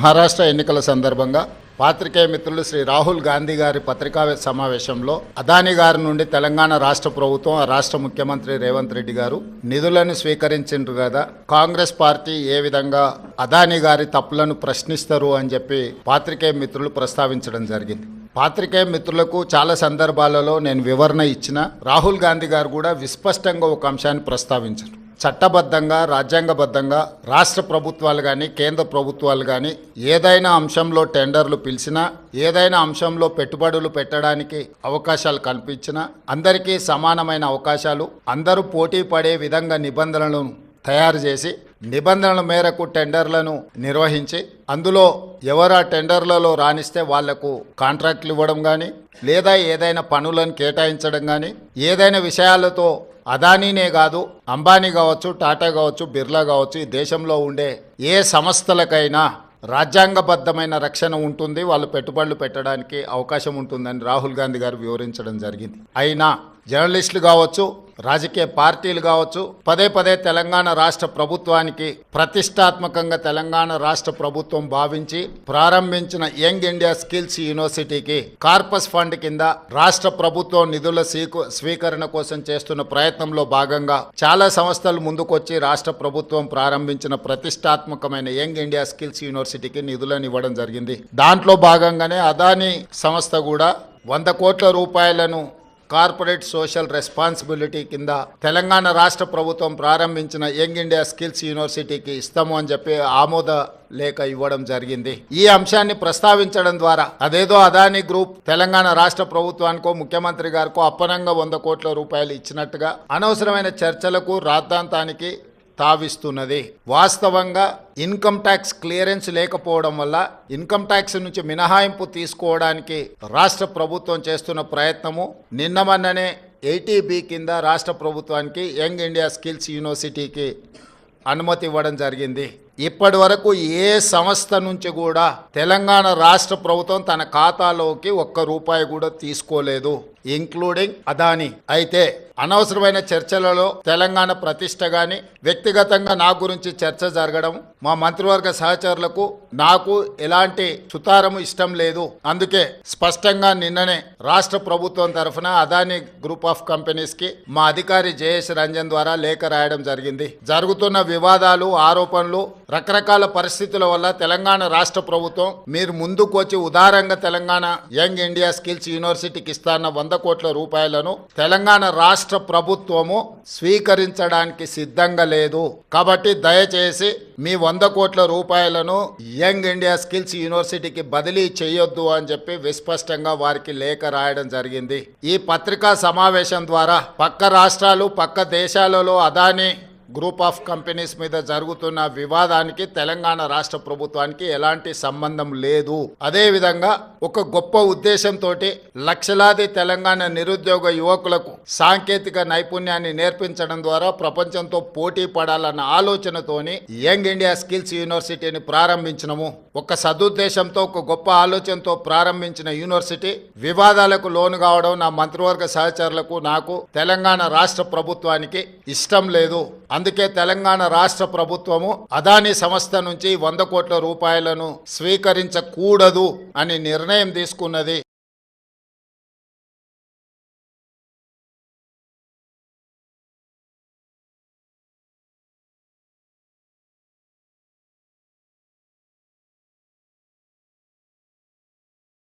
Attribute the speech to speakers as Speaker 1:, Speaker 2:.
Speaker 1: మహారాష్ట్ర ఎన్నికల సందర్భంగా పాత్రికేయ మిత్రులు శ్రీ రాహుల్ గాంధీ గారి పత్రికా సమావేశంలో అదాని గారి నుండి తెలంగాణ రాష్ట్ర ప్రభుత్వం రాష్ట్ర ముఖ్యమంత్రి రేవంత్ రెడ్డి గారు నిధులను స్వీకరించిండ్రు కదా. కాంగ్రెస్ పార్టీ ఏ విధంగా అదాని గారి తప్పులను ప్రశ్నిస్తారు అని చెప్పి పాత్రికేయ మిత్రులు ప్రస్తావించడం జరిగింది. పాత్రికేయ మిత్రులకు చాలా సందర్భాలలో నేను వివరణ ఇచ్చిన రాహుల్ గాంధీ గారు కూడా విస్పష్టంగా ఒక అంశాన్ని ప్రస్తావించారు. చట్టబద్ధంగా రాజ్యాంగబద్ధంగా రాష్ట్ర ప్రభుత్వాలు కానీ కేంద్ర ప్రభుత్వాలు కానీ ఏదైనా అంశంలో టెండర్లు పిలిచినా ఏదైనా అంశంలో పెట్టుబడులు పెట్టడానికి అవకాశాలు కల్పించినా అందరికీ సమానమైన అవకాశాలు అందరూ పోటీ పడే విధంగా నిబంధనలను తయారు చేసి నిబంధనల మేరకు టెండర్లను నిర్వహించి అందులో ఎవరు ఆ టెండర్లలో రాణిస్తే వాళ్ళకు కాంట్రాక్ట్లు ఇవ్వడం కానీ లేదా ఏదైనా పనులను కేటాయించడం కానీ ఏదైనా విషయాలతో అదానీనే కాదు అంబానీ కావచ్చు టాటా కావచ్చు బిర్లా కావచ్చు ఈ దేశంలో ఉండే ఏ సంస్థలకైనా రాజ్యాంగబద్ధమైన రక్షణ ఉంటుంది వాళ్ళు పెట్టుబడులు పెట్టడానికి అవకాశం ఉంటుందని రాహుల్ గాంధీ గారు వివరించడం జరిగింది. అయినా జర్నలిస్టులు కావచ్చు రాజకీయ పార్టీలు కావచ్చు పదే పదే తెలంగాణ రాష్ట్ర ప్రభుత్వానికి ప్రతిష్టాత్మకంగా తెలంగాణ రాష్ట్ర ప్రభుత్వం భావించి ప్రారంభించిన యంగ్ ఇండియా స్కిల్స్ యూనివర్సిటీకి కార్పస్ ఫండ్ కింద రాష్ట్ర ప్రభుత్వం నిధుల స్వీకరణ కోసం చేస్తున్న ప్రయత్నంలో భాగంగా చాలా సంస్థలు ముందుకొచ్చి రాష్ట్ర ప్రభుత్వం ప్రారంభించిన ప్రతిష్టాత్మకమైన యంగ్ ఇండియా స్కిల్స్ యూనివర్సిటీకి నిధులను ఇవ్వడం జరిగింది. దాంట్లో భాగంగానే అదానీ సంస్థ కూడా వంద కోట్ల రూపాయలను కార్పొరేట్ సోషల్ రెస్పాన్సిబిలిటీ కింద తెలంగాణ రాష్ట్ర ప్రభుత్వం ప్రారంభించిన యంగ్ ఇండియా స్కిల్స్ యూనివర్సిటీకి ఇస్తాము అని చెప్పి ఆమోద లేఖ ఇవ్వడం జరిగింది. ఈ అంశాన్ని ప్రస్తావించడం ద్వారా అదేదో అదానీ గ్రూప్ తెలంగాణ రాష్ట్ర ప్రభుత్వానికో ముఖ్యమంత్రి గారికో అప్పనంగా వంద కోట్ల రూపాయలు ఇచ్చినట్టుగా అనవసరమైన చర్చలకు రాద్ధాంతానికి తావిస్తున్నది. వాస్తవంగా ఇన్కమ్ ట్యాక్స్ క్లియరెన్స్ లేకపోవడం వల్ల ఇన్కమ్ ట్యాక్స్ నుంచి మినహాయింపు తీసుకోవడానికి రాష్ట్ర ప్రభుత్వం చేస్తున్న ప్రయత్నము నిన్నమన్ననే ఎయిటీబీ కింద రాష్ట్ర ప్రభుత్వానికి యంగ్ ఇండియా స్కిల్స్ యూనివర్సిటీకి అనుమతి ఇవ్వడం జరిగింది. ఇప్పటి వరకు ఏ సంస్థ నుంచి కూడా తెలంగాణ రాష్ట్ర ప్రభుత్వం తన ఖాతాలోకి ఒక్క రూపాయి కూడా తీసుకోలేదు ఇంక్లూడింగ్ అదాని. అయితే అనవసరమైన చర్చలలో తెలంగాణ ప్రతిష్ట గాని వ్యక్తిగతంగా నా గురించి చర్చ జరగడం మా మంత్రివర్గ సహచరులకు నాకు ఎలాంటి సుతారము ఇష్టం లేదు. అందుకే స్పష్టంగా నిన్ననే రాష్ట్ర ప్రభుత్వం తరఫున అదాని గ్రూప్ ఆఫ్ కంపెనీస్కి మా అధికారి జయేష్ రంజన్ ద్వారా లేఖ రాయడం జరిగింది. జరుగుతున్న వివాదాలు ఆరోపణలు రకరకాల పరిస్థితుల వల్ల తెలంగాణ రాష్ట్ర ప్రభుత్వం మీరు ముందుకు వచ్చి ఉదారంగా తెలంగాణ యంగ్ ఇండియా స్కిల్స్ యూనివర్సిటీకి ఇస్తాన్న వంద కోట్ల రూపాయలను తెలంగాణ రాష్ట్ర ప్రభుత్వము స్వీకరించడానికి సిద్ధంగా లేదు. కాబట్టి దయచేసి మీ వంద కోట్ల రూపాయలను యంగ్ ఇండియా స్కిల్స్ యూనివర్సిటీకి బదిలీ చేయొద్దు అని చెప్పి విస్పష్టంగా వారికి లేఖ రాయడం జరిగింది. ఈ పత్రికా సమావేశం ద్వారా పక్క రాష్ట్రాలు పక్క దేశాలలో అదాని గ్రూప్ ఆఫ్ కంపెనీస్ మీద జరుగుతున్న వివాదానికి తెలంగాణ రాష్ట్ర ప్రభుత్వానికి ఎలాంటి సంబంధం లేదు. అదేవిధంగా ఒక గొప్ప ఉద్దేశంతో లక్షలాది తెలంగాణ నిరుద్యోగ యువకులకు సాంకేతిక నైపుణ్యాన్ని నేర్పించడం ద్వారా ప్రపంచంతో పోటీ పడాలన్న ఆలోచనతోని యంగ్ ఇండియా స్కిల్స్ యూనివర్సిటీని ప్రారంభించినము. ఒక సదుద్దేశంతో ఒక గొప్ప ఆలోచనతో ప్రారంభించిన యూనివర్సిటీ వివాదాలకు లోను కావడం నా మంత్రివర్గ సహచరులకు నాకు తెలంగాణ రాష్ట్ర ప్రభుత్వానికి ఇష్టం లేదు. అందుకే తెలంగాణ రాష్ట్ర ప్రభుత్వము అదానీ సంస్థ నుంచి వంద కోట్ల రూపాయలను స్వీకరించకూడదు అని నిర్ణయం తీసుకున్నది